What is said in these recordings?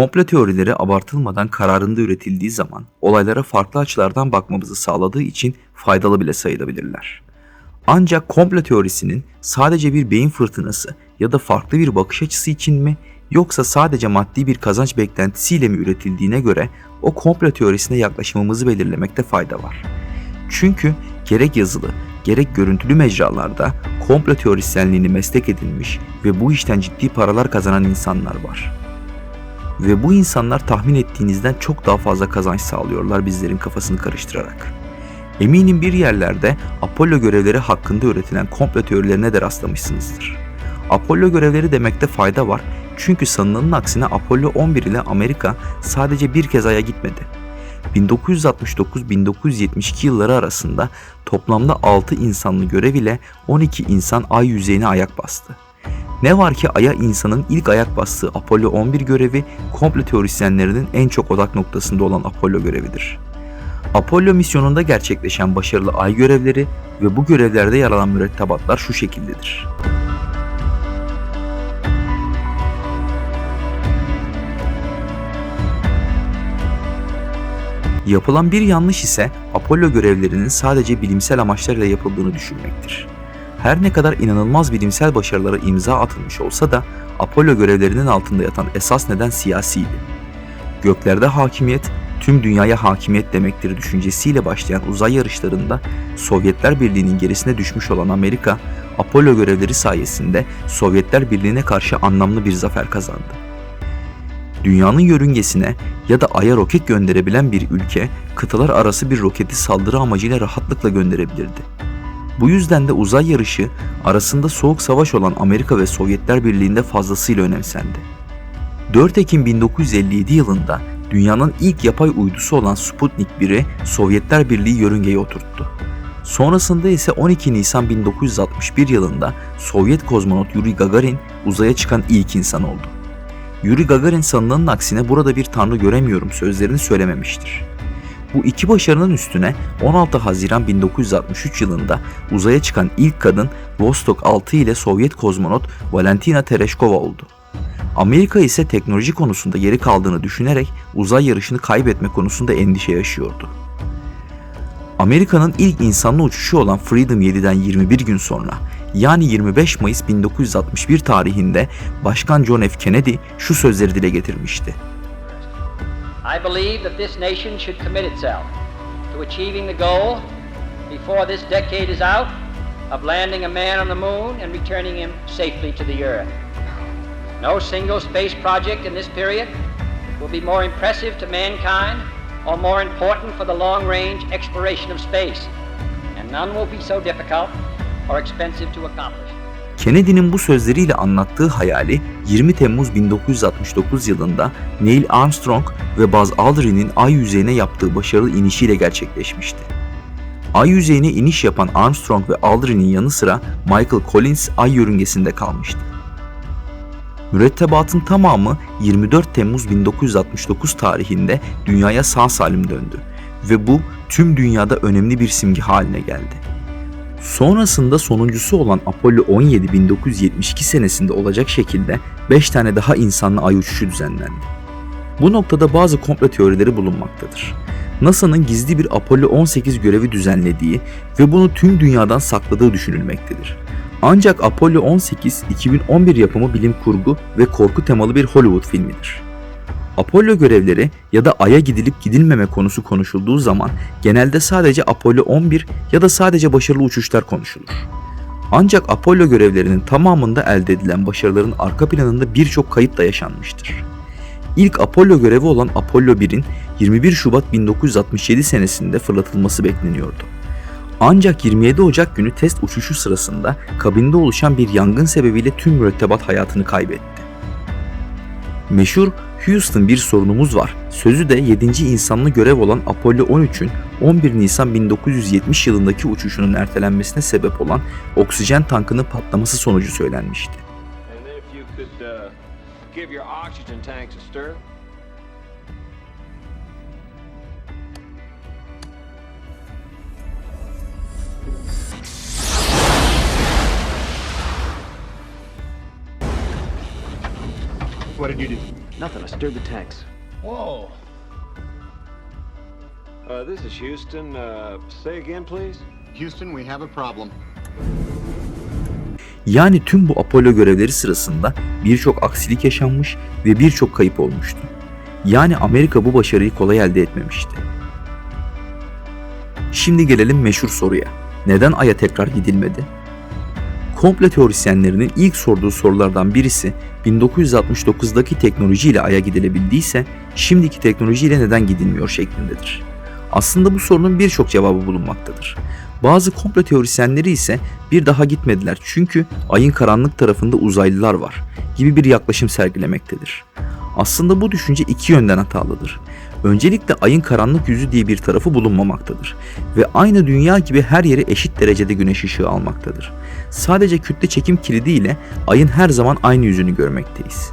Komplo teorileri abartılmadan kararında üretildiği zaman olaylara farklı açılardan bakmamızı sağladığı için faydalı bile sayılabilirler. Ancak komplo teorisinin sadece bir beyin fırtınası ya da farklı bir bakış açısı için mi yoksa sadece maddi bir kazanç beklentisiyle mi üretildiğine göre o komplo teorisine yaklaşımımızı belirlemekte fayda var. Çünkü gerek yazılı gerek görüntülü mecralarda komplo teorisyenliğini meslek edinmiş ve bu işten ciddi paralar kazanan insanlar var. Ve bu insanlar tahmin ettiğinizden çok daha fazla kazanç sağlıyorlar bizlerin kafasını karıştırarak. Eminim bir yerlerde Apollo görevleri hakkında üretilen komplo teorilerine de rastlamışsınızdır. Apollo görevleri demekte fayda var çünkü sanılanın aksine Apollo 11 ile Amerika sadece bir kez Ay'a gitmedi. 1969-1972 yılları arasında toplamda 6 insanlı görev ile 12 insan Ay yüzeyine ayak bastı. Ne var ki Ay'a insanın ilk ayak bastığı Apollo 11 görevi komplo teorisyenlerinin en çok odak noktasında olan Apollo görevidir. Apollo misyonunda gerçekleşen başarılı ay görevleri ve bu görevlerde yer alan mürettebatlar şu şekildedir. Yapılan bir yanlış ise Apollo görevlerinin sadece bilimsel amaçlarla yapıldığını düşünmektir. Her ne kadar inanılmaz bilimsel başarılara imza atılmış olsa da Apollo görevlerinin altında yatan esas neden siyasiydi. Göklerde hakimiyet, tüm dünyaya hakimiyet demektir düşüncesiyle başlayan uzay yarışlarında Sovyetler Birliği'nin gerisine düşmüş olan Amerika, Apollo görevleri sayesinde Sovyetler Birliği'ne karşı anlamlı bir zafer kazandı. Dünyanın yörüngesine ya da Ay'a roket gönderebilen bir ülke, kıtalar arası bir roketi saldırı amacıyla rahatlıkla gönderebilirdi. Bu yüzden de uzay yarışı arasında soğuk savaş olan Amerika ve Sovyetler Birliği'nde fazlasıyla önemsendi. 4 Ekim 1957 yılında dünyanın ilk yapay uydusu olan Sputnik 1'i Sovyetler Birliği yörüngeye oturttu. Sonrasında ise 12 Nisan 1961 yılında Sovyet kozmonot Yuri Gagarin uzaya çıkan ilk insan oldu. Yuri Gagarin sanılanın aksine burada bir tanrı göremiyorum sözlerini söylememiştir. Bu iki başarının üstüne 16 Haziran 1963 yılında uzaya çıkan ilk kadın Vostok 6 ile Sovyet kozmonot Valentina Tereshkova oldu. Amerika ise teknoloji konusunda geri kaldığını düşünerek uzay yarışını kaybetme konusunda endişe yaşıyordu. Amerika'nın ilk insanlı uçuşu olan Freedom 7'den 21 gün sonra yani 25 Mayıs 1961 tarihinde Başkan John F. Kennedy şu sözleri dile getirmişti. I believe that this nation should commit itself to achieving the goal before this decade is out of landing a man on the moon and returning him safely to the earth. No single space project in this period will be more impressive to mankind or more important for the long range exploration of space, and none will be so difficult or expensive to accomplish. Kennedy'nin bu sözleriyle anlattığı hayali 20 Temmuz 1969 yılında Neil Armstrong ve Buzz Aldrin'in ay yüzeyine yaptığı başarılı inişiyle gerçekleşmişti. Ay yüzeyine iniş yapan Armstrong ve Aldrin'in yanı sıra Michael Collins ay yörüngesinde kalmıştı. Mürettebatın tamamı 24 Temmuz 1969 tarihinde dünyaya sağ salim döndü ve bu tüm dünyada önemli bir simge haline geldi. Sonrasında sonuncusu olan Apollo 17 1972 senesinde olacak şekilde 5 tane daha insanlı ay uçuşu düzenlendi. Bu noktada bazı komplo teorileri bulunmaktadır. NASA'nın gizli bir Apollo 18 görevi düzenlediği ve bunu tüm dünyadan sakladığı düşünülmektedir. Ancak Apollo 18 2011 yapımı bilim kurgu ve korku temalı bir Hollywood filmidir. Apollo görevleri ya da Ay'a gidilip gidilmeme konusu konuşulduğu zaman genelde sadece Apollo 11 ya da sadece başarılı uçuşlar konuşulur. Ancak Apollo görevlerinin tamamında elde edilen başarıların arka planında birçok kayıp da yaşanmıştır. İlk Apollo görevi olan Apollo 1'in 21 Şubat 1967 senesinde fırlatılması bekleniyordu. Ancak 27 Ocak günü test uçuşu sırasında kabinde oluşan bir yangın sebebiyle tüm mürettebat hayatını kaybetti. Meşhur Houston bir sorunumuz var. Sözü de 7. insanlı görev olan Apollo 13'ün 11 Nisan 1970 yılındaki uçuşunun ertelenmesine sebep olan oksijen tankının patlaması sonucu söylenmişti. Uh. What did you do? Nothing. I stirred the tanks. Whoa. Uh, this is Houston. Uh, say again, please. Houston, we have a problem. Yani tüm bu Apollo görevleri sırasında birçok aksilik yaşanmış ve birçok kayıp olmuştu. Yani Amerika bu başarıyı kolay elde etmemişti. Şimdi gelelim meşhur soruya. Neden Ay'a tekrar gidilmedi? Komple teorisyenlerinin ilk sorduğu sorulardan birisi 1969'daki teknolojiyle Ay'a gidilebildiyse şimdiki teknolojiyle neden gidilmiyor şeklindedir. Aslında bu sorunun birçok cevabı bulunmaktadır. Bazı komplo teorisyenleri ise bir daha gitmediler çünkü ayın karanlık tarafında uzaylılar var gibi bir yaklaşım sergilemektedir. Aslında bu düşünce iki yönden hatalıdır. Öncelikle ayın karanlık yüzü diye bir tarafı bulunmamaktadır ve aynı dünya gibi her yere eşit derecede güneş ışığı almaktadır. Sadece kütle çekim kilidi ile ayın her zaman aynı yüzünü görmekteyiz.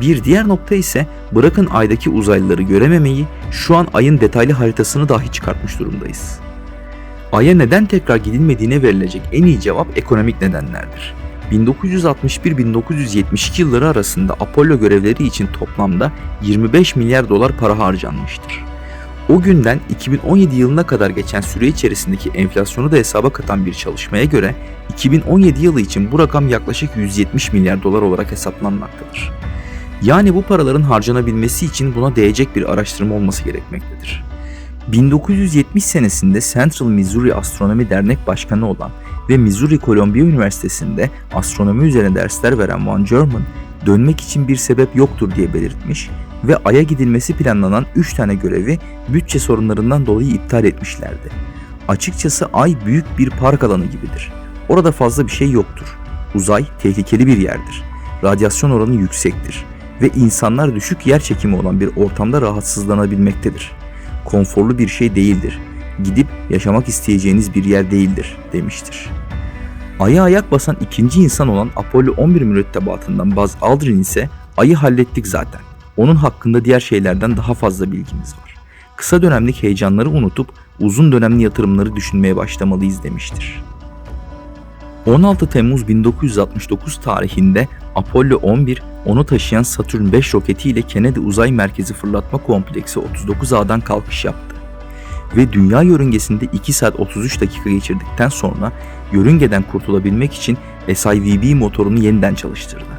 Bir diğer nokta ise bırakın aydaki uzaylıları görememeyi şu an ayın detaylı haritasını dahi çıkartmış durumdayız. Ay'a neden tekrar gidilmediğine verilecek en iyi cevap ekonomik nedenlerdir. 1961-1972 yılları arasında Apollo görevleri için toplamda 25 milyar dolar para harcanmıştır. O günden 2017 yılına kadar geçen süre içerisindeki enflasyonu da hesaba katan bir çalışmaya göre 2017 yılı için bu rakam yaklaşık 170 milyar dolar olarak hesaplanmaktadır. Yani bu paraların harcanabilmesi için buna değecek bir araştırma olması gerekmektedir. 1970 senesinde Central Missouri Astronomi Dernek Başkanı olan ve Missouri Columbia Üniversitesi'nde astronomi üzerine dersler veren Van German, dönmek için bir sebep yoktur diye belirtmiş ve Ay'a gidilmesi planlanan 3 tane görevi bütçe sorunlarından dolayı iptal etmişlerdi. Açıkçası Ay büyük bir park alanı gibidir. Orada fazla bir şey yoktur. Uzay tehlikeli bir yerdir. Radyasyon oranı yüksektir ve insanlar düşük yer çekimi olan bir ortamda rahatsızlanabilmektedir konforlu bir şey değildir. Gidip yaşamak isteyeceğiniz bir yer değildir demiştir. Ay'a ayak basan ikinci insan olan Apollo 11 mürettebatından Buzz Aldrin ise Ay'ı hallettik zaten. Onun hakkında diğer şeylerden daha fazla bilgimiz var. Kısa dönemlik heyecanları unutup uzun dönemli yatırımları düşünmeye başlamalıyız demiştir. 16 Temmuz 1969 tarihinde Apollo 11 onu taşıyan Saturn 5 roketiyle Kennedy Uzay Merkezi Fırlatma Kompleksi 39A'dan kalkış yaptı. Ve dünya yörüngesinde 2 saat 33 dakika geçirdikten sonra yörüngeden kurtulabilmek için SIVB motorunu yeniden çalıştırdı.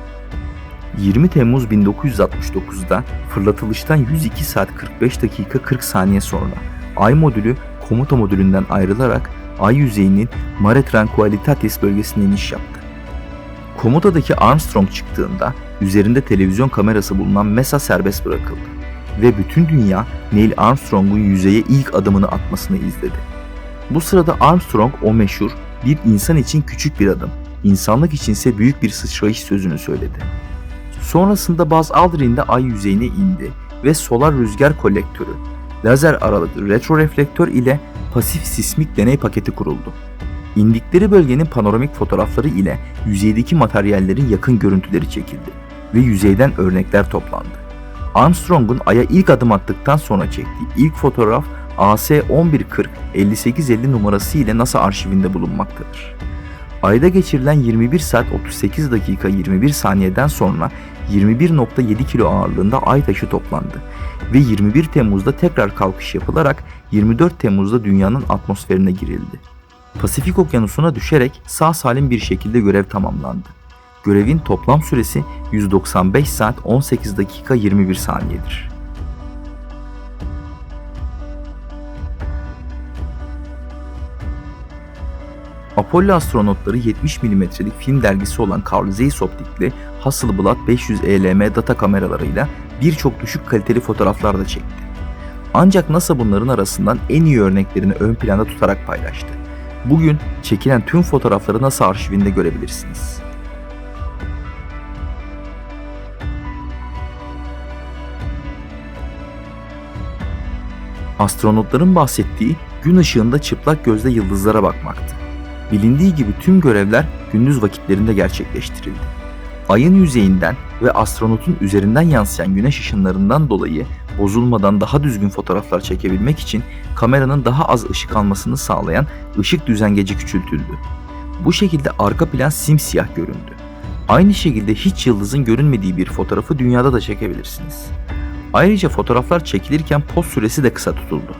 20 Temmuz 1969'da fırlatılıştan 102 saat 45 dakika 40 saniye sonra Ay modülü komuta modülünden ayrılarak Ay yüzeyinin Mare Tranquillitatis bölgesine iniş yaptı. Komutadaki Armstrong çıktığında üzerinde televizyon kamerası bulunan MESA serbest bırakıldı ve bütün dünya Neil Armstrong'un yüzeye ilk adımını atmasını izledi. Bu sırada Armstrong o meşhur bir insan için küçük bir adım, insanlık içinse büyük bir sıçrayış sözünü söyledi. Sonrasında Buzz Aldrin de ay yüzeyine indi ve solar rüzgar kolektörü, lazer aralıklı retroreflektör ile pasif sismik deney paketi kuruldu. İndikleri bölgenin panoramik fotoğrafları ile yüzeydeki materyallerin yakın görüntüleri çekildi ve yüzeyden örnekler toplandı. Armstrong'un Ay'a ilk adım attıktan sonra çektiği ilk fotoğraf AS-1140-5850 numarası ile NASA arşivinde bulunmaktadır. Ayda geçirilen 21 saat 38 dakika 21 saniyeden sonra 21.7 kilo ağırlığında ay taşı toplandı ve 21 Temmuz'da tekrar kalkış yapılarak 24 Temmuz'da dünyanın atmosferine girildi. Pasifik Okyanusu'na düşerek sağ salim bir şekilde görev tamamlandı. Görevin toplam süresi 195 saat 18 dakika 21 saniyedir. Apollo astronotları 70 mm'lik film dergisi olan Carl Zeiss optikli Hasselblad 500 ELM data kameralarıyla birçok düşük kaliteli fotoğraflar da çekti. Ancak NASA bunların arasından en iyi örneklerini ön planda tutarak paylaştı. Bugün çekilen tüm fotoğrafları NASA arşivinde görebilirsiniz. Astronotların bahsettiği gün ışığında çıplak gözle yıldızlara bakmaktı. Bilindiği gibi tüm görevler gündüz vakitlerinde gerçekleştirildi. Ayın yüzeyinden ve astronotun üzerinden yansıyan güneş ışınlarından dolayı bozulmadan daha düzgün fotoğraflar çekebilmek için kameranın daha az ışık almasını sağlayan ışık düzengeci küçültüldü. Bu şekilde arka plan simsiyah göründü. Aynı şekilde hiç yıldızın görünmediği bir fotoğrafı dünyada da çekebilirsiniz. Ayrıca fotoğraflar çekilirken poz süresi de kısa tutuldu.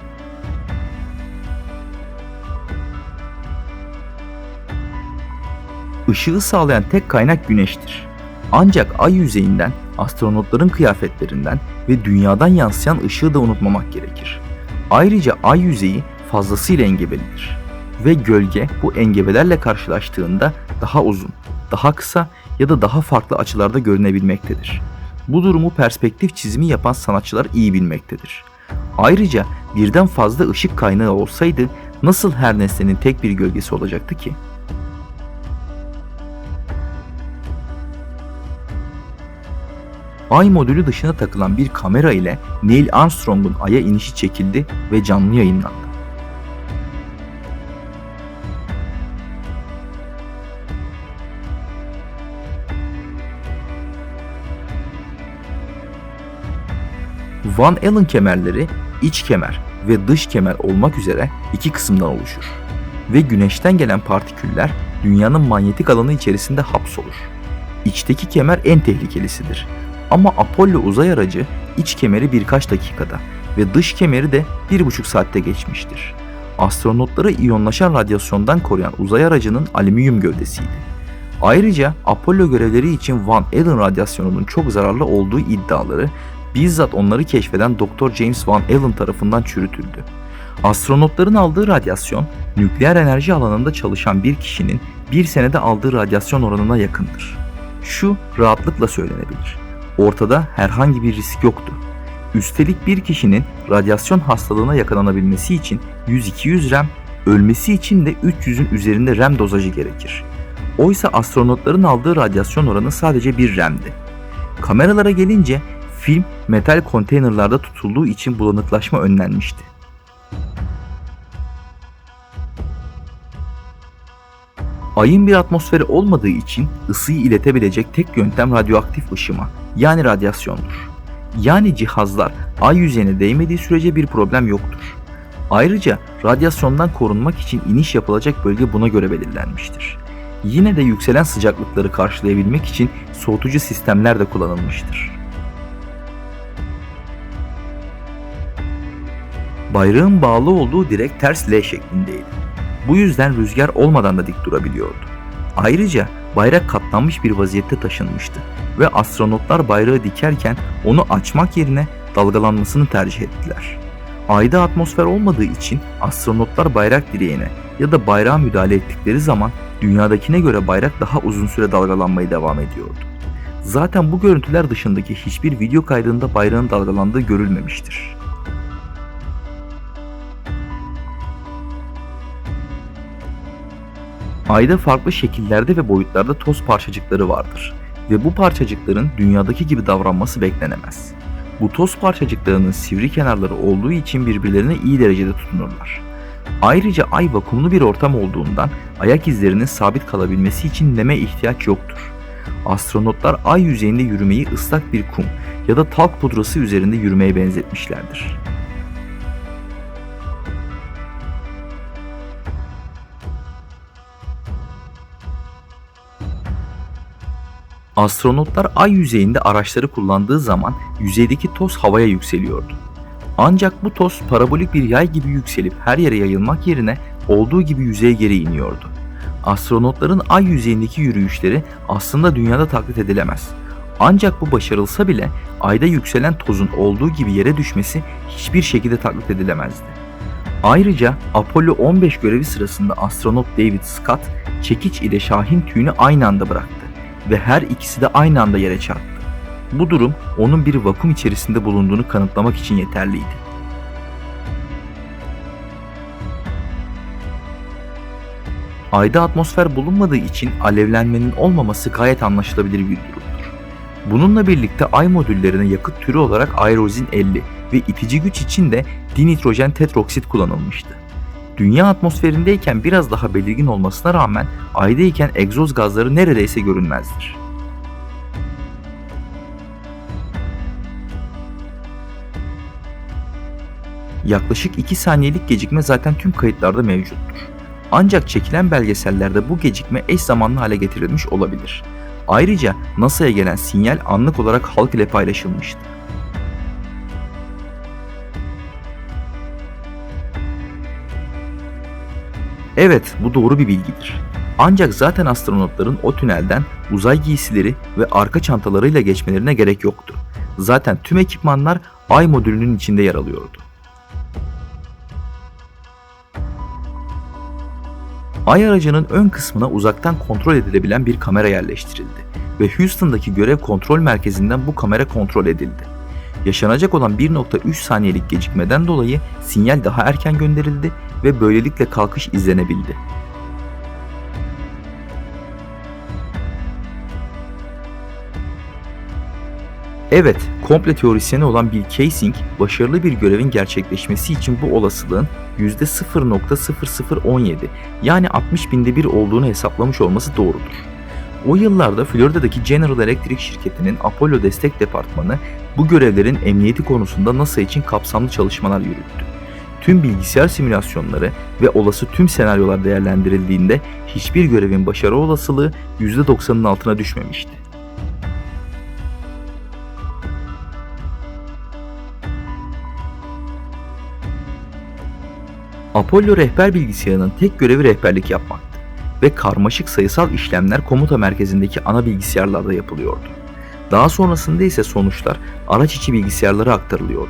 Işığı sağlayan tek kaynak güneştir. Ancak ay yüzeyinden, astronotların kıyafetlerinden ve dünyadan yansıyan ışığı da unutmamak gerekir. Ayrıca ay yüzeyi fazlasıyla engebelidir ve gölge bu engebelerle karşılaştığında daha uzun, daha kısa ya da daha farklı açılarda görünebilmektedir. Bu durumu perspektif çizimi yapan sanatçılar iyi bilmektedir. Ayrıca birden fazla ışık kaynağı olsaydı nasıl her nesnenin tek bir gölgesi olacaktı ki? Ay modülü dışına takılan bir kamera ile Neil Armstrong'un Ay'a inişi çekildi ve canlı yayınlandı. Van Allen kemerleri iç kemer ve dış kemer olmak üzere iki kısımdan oluşur. Ve güneşten gelen partiküller dünyanın manyetik alanı içerisinde hapsolur. İçteki kemer en tehlikelisidir. Ama Apollo uzay aracı iç kemeri birkaç dakikada ve dış kemeri de bir buçuk saatte geçmiştir. Astronotları iyonlaşan radyasyondan koruyan uzay aracının alüminyum gövdesiydi. Ayrıca Apollo görevleri için Van Allen radyasyonunun çok zararlı olduğu iddiaları bizzat onları keşfeden Dr. James Van Allen tarafından çürütüldü. Astronotların aldığı radyasyon, nükleer enerji alanında çalışan bir kişinin bir senede aldığı radyasyon oranına yakındır. Şu rahatlıkla söylenebilir. Ortada herhangi bir risk yoktu. Üstelik bir kişinin radyasyon hastalığına yakalanabilmesi için 100-200 rem, ölmesi için de 300'ün üzerinde rem dozajı gerekir. Oysa astronotların aldığı radyasyon oranı sadece bir remdi. Kameralara gelince film metal konteynerlarda tutulduğu için bulanıklaşma önlenmişti. Ayın bir atmosferi olmadığı için ısıyı iletebilecek tek yöntem radyoaktif ışıma yani radyasyondur. Yani cihazlar ay yüzeyine değmediği sürece bir problem yoktur. Ayrıca radyasyondan korunmak için iniş yapılacak bölge buna göre belirlenmiştir. Yine de yükselen sıcaklıkları karşılayabilmek için soğutucu sistemler de kullanılmıştır. Bayrağın bağlı olduğu direk ters L şeklindeydi. Bu yüzden rüzgar olmadan da dik durabiliyordu. Ayrıca bayrak katlanmış bir vaziyette taşınmıştı ve astronotlar bayrağı dikerken onu açmak yerine dalgalanmasını tercih ettiler. Ayda atmosfer olmadığı için astronotlar bayrak direğine ya da bayrağa müdahale ettikleri zaman dünyadakine göre bayrak daha uzun süre dalgalanmaya devam ediyordu. Zaten bu görüntüler dışındaki hiçbir video kaydında bayrağın dalgalandığı görülmemiştir. Ayda farklı şekillerde ve boyutlarda toz parçacıkları vardır ve bu parçacıkların dünyadaki gibi davranması beklenemez. Bu toz parçacıklarının sivri kenarları olduğu için birbirlerine iyi derecede tutunurlar. Ayrıca ay vakumlu bir ortam olduğundan ayak izlerinin sabit kalabilmesi için neme ihtiyaç yoktur. Astronotlar ay yüzeyinde yürümeyi ıslak bir kum ya da talk pudrası üzerinde yürümeye benzetmişlerdir. Astronotlar ay yüzeyinde araçları kullandığı zaman yüzeydeki toz havaya yükseliyordu. Ancak bu toz parabolik bir yay gibi yükselip her yere yayılmak yerine olduğu gibi yüzeye geri iniyordu. Astronotların ay yüzeyindeki yürüyüşleri aslında dünyada taklit edilemez. Ancak bu başarılsa bile ayda yükselen tozun olduğu gibi yere düşmesi hiçbir şekilde taklit edilemezdi. Ayrıca Apollo 15 görevi sırasında astronot David Scott çekiç ile Şahin tüyünü aynı anda bıraktı ve her ikisi de aynı anda yere çarptı. Bu durum onun bir vakum içerisinde bulunduğunu kanıtlamak için yeterliydi. Ayda atmosfer bulunmadığı için alevlenmenin olmaması gayet anlaşılabilir bir durumdur. Bununla birlikte ay modüllerine yakıt türü olarak aerozin 50 ve itici güç için de dinitrojen tetroksit kullanılmıştı. Dünya atmosferindeyken biraz daha belirgin olmasına rağmen aydayken egzoz gazları neredeyse görünmezdir. Yaklaşık 2 saniyelik gecikme zaten tüm kayıtlarda mevcuttur. Ancak çekilen belgesellerde bu gecikme eş zamanlı hale getirilmiş olabilir. Ayrıca NASA'ya gelen sinyal anlık olarak halk ile paylaşılmıştı. Evet, bu doğru bir bilgidir. Ancak zaten astronotların o tünelden uzay giysileri ve arka çantalarıyla geçmelerine gerek yoktu. Zaten tüm ekipmanlar Ay modülünün içinde yer alıyordu. Ay aracının ön kısmına uzaktan kontrol edilebilen bir kamera yerleştirildi ve Houston'daki görev kontrol merkezinden bu kamera kontrol edildi. Yaşanacak olan 1.3 saniyelik gecikmeden dolayı sinyal daha erken gönderildi ve böylelikle kalkış izlenebildi. Evet, komple teorisyeni olan Bill Kaysing, başarılı bir görevin gerçekleşmesi için bu olasılığın %0.0017 yani 60 binde bir olduğunu hesaplamış olması doğrudur. O yıllarda Florida'daki General Electric şirketinin Apollo Destek Departmanı bu görevlerin emniyeti konusunda NASA için kapsamlı çalışmalar yürüttü. Tüm bilgisayar simülasyonları ve olası tüm senaryolar değerlendirildiğinde hiçbir görevin başarı olasılığı %90'ın altına düşmemişti. Apollo rehber bilgisayarının tek görevi rehberlik yapmaktı ve karmaşık sayısal işlemler komuta merkezindeki ana bilgisayarlarda yapılıyordu. Daha sonrasında ise sonuçlar araç içi bilgisayarlara aktarılıyordu.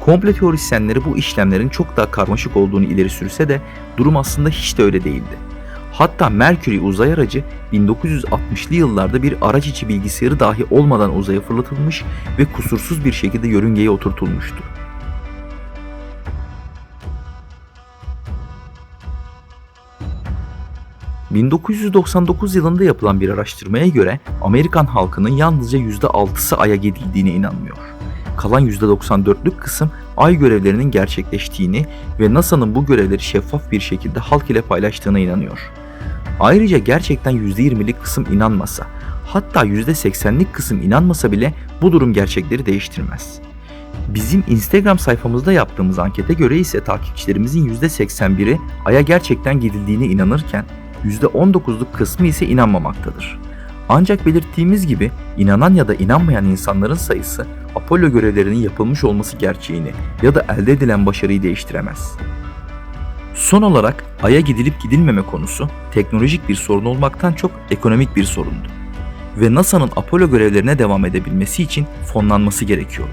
Komple teorisyenleri bu işlemlerin çok daha karmaşık olduğunu ileri sürse de durum aslında hiç de öyle değildi. Hatta Mercury uzay aracı 1960'lı yıllarda bir araç içi bilgisayarı dahi olmadan uzaya fırlatılmış ve kusursuz bir şekilde yörüngeye oturtulmuştu. ...1999 yılında yapılan bir araştırmaya göre Amerikan halkının yalnızca %6'sı Ay'a gidildiğine inanmıyor. Kalan %94'lük kısım Ay görevlerinin gerçekleştiğini ve NASA'nın bu görevleri şeffaf bir şekilde halk ile paylaştığına inanıyor. Ayrıca gerçekten %20'lik kısım inanmasa, hatta %80'lik kısım inanmasa bile bu durum gerçekleri değiştirmez. Bizim Instagram sayfamızda yaptığımız ankete göre ise takipçilerimizin %81'i Ay'a gerçekten gidildiğine inanırken %19'luk kısmı ise inanmamaktadır. Ancak belirttiğimiz gibi inanan ya da inanmayan insanların sayısı Apollo görevlerinin yapılmış olması gerçeğini ya da elde edilen başarıyı değiştiremez. Son olarak Ay'a gidilip gidilmeme konusu teknolojik bir sorun olmaktan çok ekonomik bir sorundu. Ve NASA'nın Apollo görevlerine devam edebilmesi için fonlanması gerekiyordu.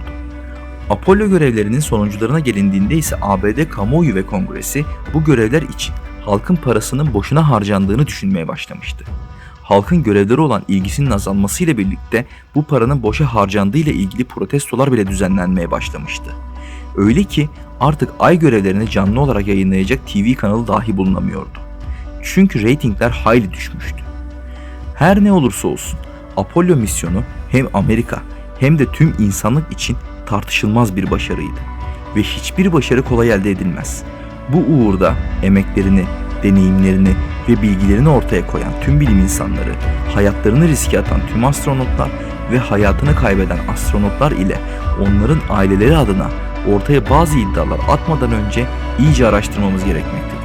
Apollo görevlerinin sonuncularına gelindiğinde ise ABD kamuoyu ve kongresi bu görevler için halkın parasının boşuna harcandığını düşünmeye başlamıştı. Halkın görevleri olan ilgisinin azalmasıyla birlikte bu paranın boşa harcandığı ile ilgili protestolar bile düzenlenmeye başlamıştı. Öyle ki artık ay görevlerini canlı olarak yayınlayacak TV kanalı dahi bulunamıyordu. Çünkü reytingler hayli düşmüştü. Her ne olursa olsun Apollo misyonu hem Amerika hem de tüm insanlık için tartışılmaz bir başarıydı. Ve hiçbir başarı kolay elde edilmez. Bu uğurda emeklerini, deneyimlerini ve bilgilerini ortaya koyan tüm bilim insanları, hayatlarını riske atan tüm astronotlar ve hayatını kaybeden astronotlar ile onların aileleri adına ortaya bazı iddialar atmadan önce iyice araştırmamız gerekmektedir.